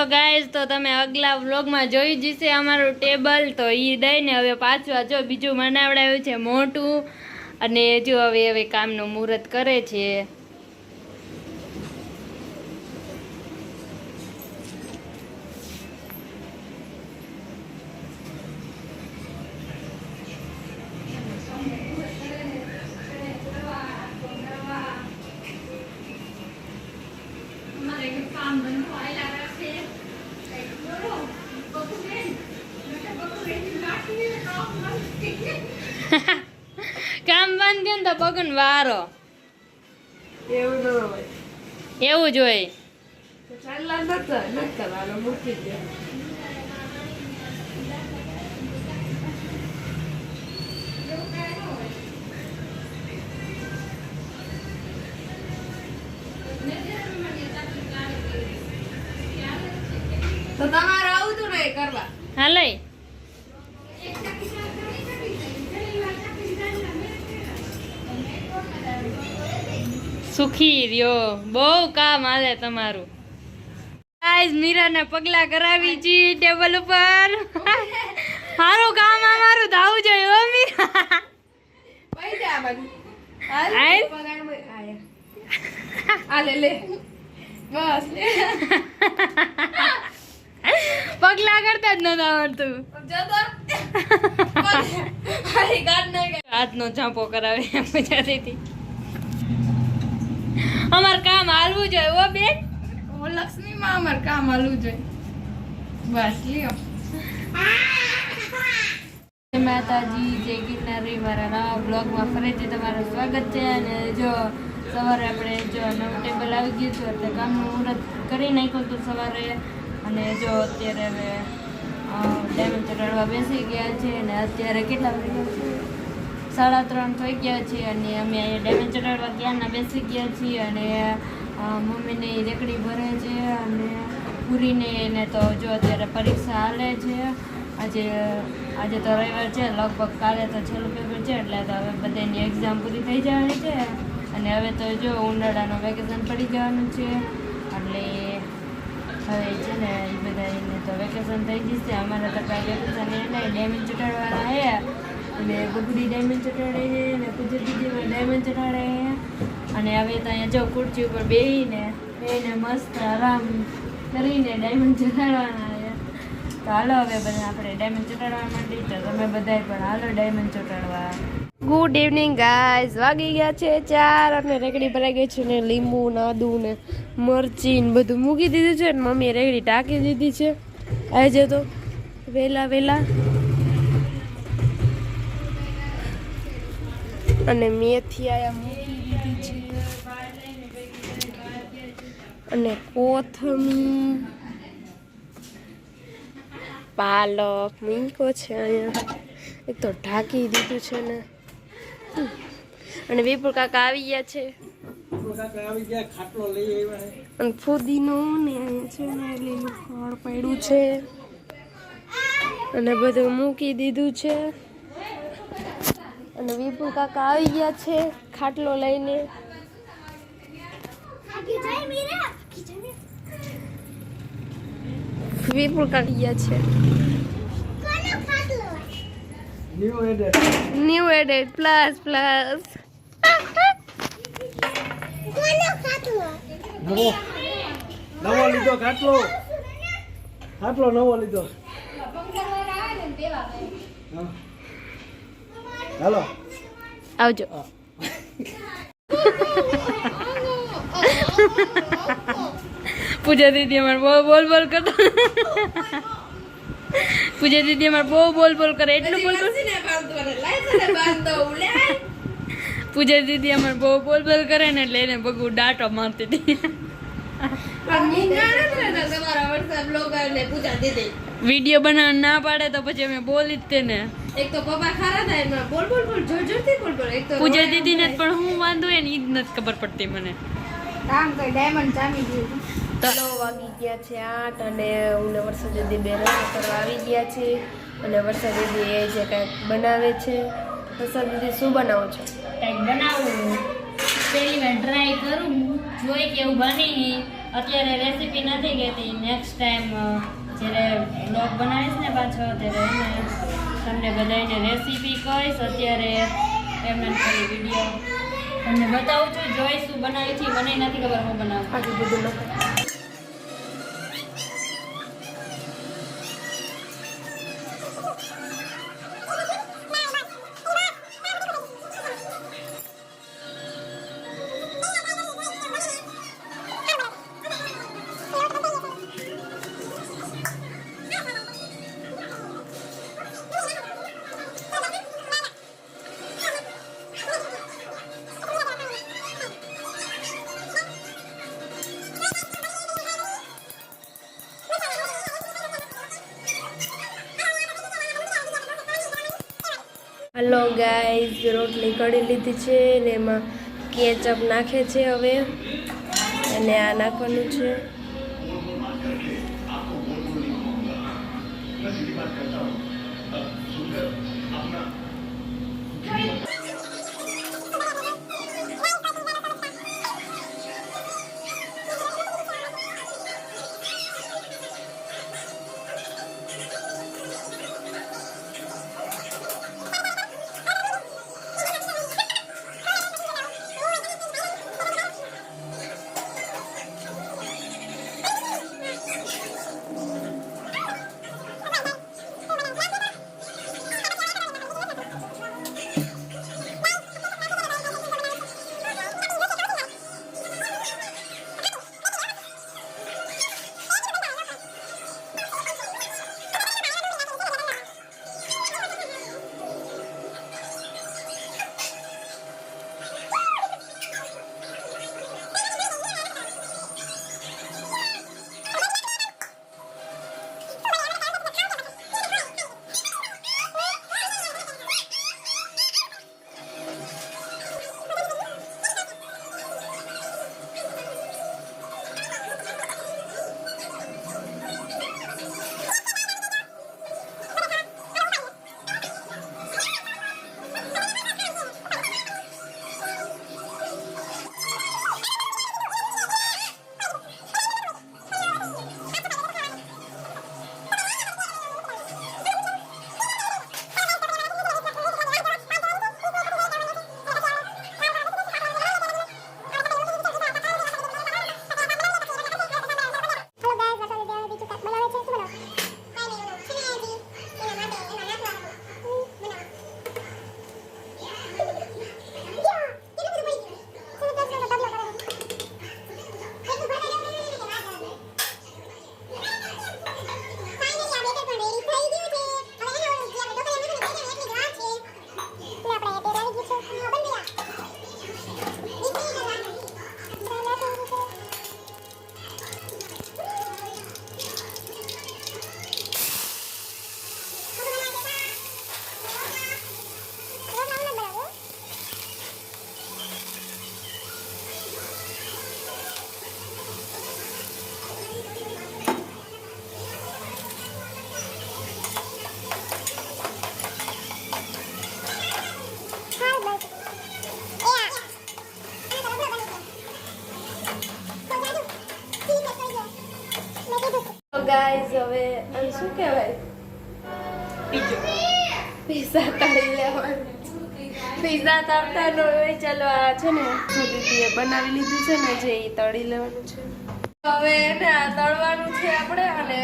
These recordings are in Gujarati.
હેલો ગાઈઝ તો તમે અગલા વ્લોગમાં જોઈ જશે અમારું ટેબલ તો એ દઈને હવે પાછું જો બીજું બનાવડાવ્યું છે મોટું. અને જો હવે હવે કામનું મુહૂર્ત કરે છે. કામ બંધ થયું ને તો પગન વારો. એવું ન હોય. એવું જ હોય. ચાલલા નતા ન કરવાનો મૂકી દે. તો તમારે આવું તું ને કરવા. હા સુખી રહ્યો. બહુ કામ હાલે તમારું. ગાઈઝ મીરાને પગલા કરાવી છી ટેબલ ઉપર. સારું કામ અમારું ધાવું જોઈએ હો મીરા. લે. બસ પગલા કરતા જ નતા આવડતું. હાથનો ઝાંપો કરાવે મજાથી અમાર કામ હાલવું જોઈએ ઓ બેન. ઓ લક્ષ્મી માં અમાર કામ હાલવું જોઈએ. બસ લ્યો. માતાજી જય ગિરનારી. મારા નવા બ્લોગમાં ફરીથી તમારું સ્વાગત છે. અને જો સવારે આપણે જો નવું ટેબલ આવી ગયું છું એટલે કામનું મુહૂર્ત કરી નાખ્યું હતું સવારે. અને જો અત્યારે હવે ડાયમંડ ચડાડવા બેસી ગયા છે. અને અત્યારે કેટલા વાગ્યા છે? સાડા ત્રણ થઈ ગયા છે અને અમે અહીંયા ડેમેજ ચડાડવા ક્યારના બેસી ગયા છીએ અને મમ્મીને રેકડી ભરે છે અને પૂરીને એને તો જો અત્યારે પરીક્ષા હાલે છે. આજે આજે તો રવિવાર છે, લગભગ કાલે તો છેલ્લું પેપર છે, એટલે તો હવે બધાની એક્ઝામ પૂરી થઈ જવાની છે અને હવે તો જો ઉનાળાનું વેકેશન પડી જવાનું છે એટલે હવે છે ને એ બધા એને તો વેકેશન થઈ જશે અમારે તો કાંઈ વેકેશન એ નહીં ડેમેજ ચટાડવાના છે. અને બગડી ડાયમંડ ચટાડે છે અને કુદરતી દીદીમાં ડાયમંડ ચટાડે છે. અને હવે તો અહીંયા જો ખુરશી ઉપર બેસીને બેહીને મસ્ત આરામ કરીને ડાયમંડ ચટાડવાના છે. તો હાલો હવે બધા આપણે ડાયમંડ ચટાડવા માટે તો તમે બધાય પણ હાલો ડાયમંડ ચટાડવા ગુડ ઇવનિંગ ગાઈઝ વાગી ગયા છે ચાર અને રેકડી ભરાઈ ગઈ છે ને લીંબુ, નાદું ને મરચી ને બધું મૂકી દીધું છે ને મમ્મીએ રેકડી ટાંકી દીધી છે. આજે તો વહેલા વહેલા અને મેથી આયા મૂકી દીધી છે. અને કોથમી પાલક મૂકો છે અહીંયા. એક તો ઢાંકી દીધું છે ને. અને વિપુલ કાકા આવી ગયા છે. અને ફુદીનો ને છે ને લીલું ફળ પડ્યું છે. અને બધું મૂકી દીધું છે. અને વિપુલ કાકા આવી ગયા છે ખાટલો લઈને. વિપુલ કાકા ગયા છે. ન્યુ એડેડ પ્લસ પ્લસ નવો. નવો લીધો ખાટલો. ખાટલો નવો લીધો. હા. હાલો. આવજો. પૂજા દીદી અમારે બહુ બોલ બોલ કરતા. પૂજા દીદી અમારે બહુ બોલ બોલ કરે એટલું બોલ બોલ. પૂજા દીદી અમારે બહુ બોલ બોલ કરે ને એટલે એને બગુ ડાટો મારતી હતી. વીડિયો બનાવવા ના પાડે તો પછી અમે બોલી જ તેને. એક તો પપ્પા ખારા થાય એમાં બોલ બોલ બોલ જોર જોરથી બોલ બોલ. એક તો પૂજા દીદી ને પણ હું વાંધો હોય ને એ જ નથી ખબર પડતી મને. કામ કઈ ડાયમંડ જામી ગયું. તો વાગી ગયા છે આઠ અને હું ને વરસાદ દીદી બે કરવા આવી ગયા છે. અને વરસાદ દીદી એ જે કાંઈક બનાવે છે. વરસાદ દીદી શું બનાવો છો? કાંઈક બનાવું. પહેલી વાર ટ્રાય કરું. જોઈ કેવું બની, અત્યારે રેસીપી નથી કહેતી. નેક્સ્ટ ટાઈમ જ્યારે બ્લોગ બનાવીશ ને પાછો, ત્યારે એને તમને બધાને રેસીપી કહીશ. અત્યારે એમને ખાલી વીડિયો તમને બતાવું છું, જોઈશું, બનાવી છે, મને નથી ખબર હું બનાવું. હલો ગાઈઝ રોટલી કઢી લીધી છે ને એમાં કેચઅપ નાખે છે હવે. અને આ નાખવાનું છે. ગાઈઝ હવે આમ શું કહેવાય પીઝા તળી લેવાનું પીઝા તળતાનો હોય ચાલો આ છે ને દીદીએ બનાવી લીધું છે ને જે તળી લેવાનું છે હવે એને આ તળવાનું છે આપણે અને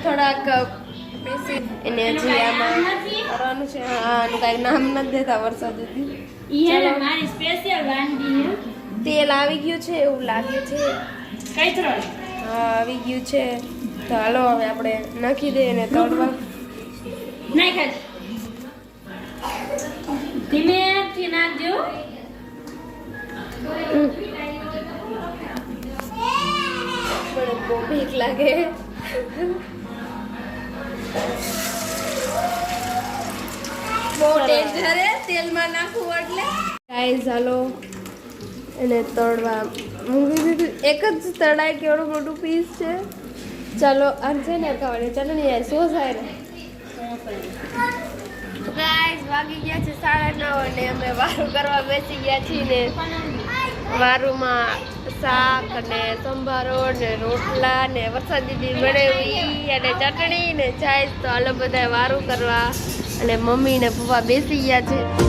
થોડાક પીસી એને હજી આમાં કરવાનું છે આનું કાંઈ નામ નથી દેતા વરસાદ સુધી ને તેલ આવી ગયું છે એવું લાગે છે કઈ ત્રણ હા આવી ગયું છે તો હાલો હવે આપણે નાખી દઈએ ને તળવા. નાખ ધીમેથી નાખજો. મને બહુ બીક લાગે. બહુ ડેન્જર તેલમાં નાખવું એટલે. ગાઈઝ હાલો. એને તળવા મૂકી દીધું. એક જ તળાય કેવડું મોટું પીસ છે? ચાલો, આમ છે ને ખાવાની ને યાર, શું થાય ને વાગી ગયા છે સાડા નવ અને અમે વારું કરવા બેસી ગયા છીએ ને વારુમાં શાક અને સંભારો ને રોટલા ને વરસાદ દીદી બનાવી અને ચટણી ને ચાય. તો હાલો બધા વારું કરવા અને મમ્મી ને પપ્પા બેસી ગયા છે.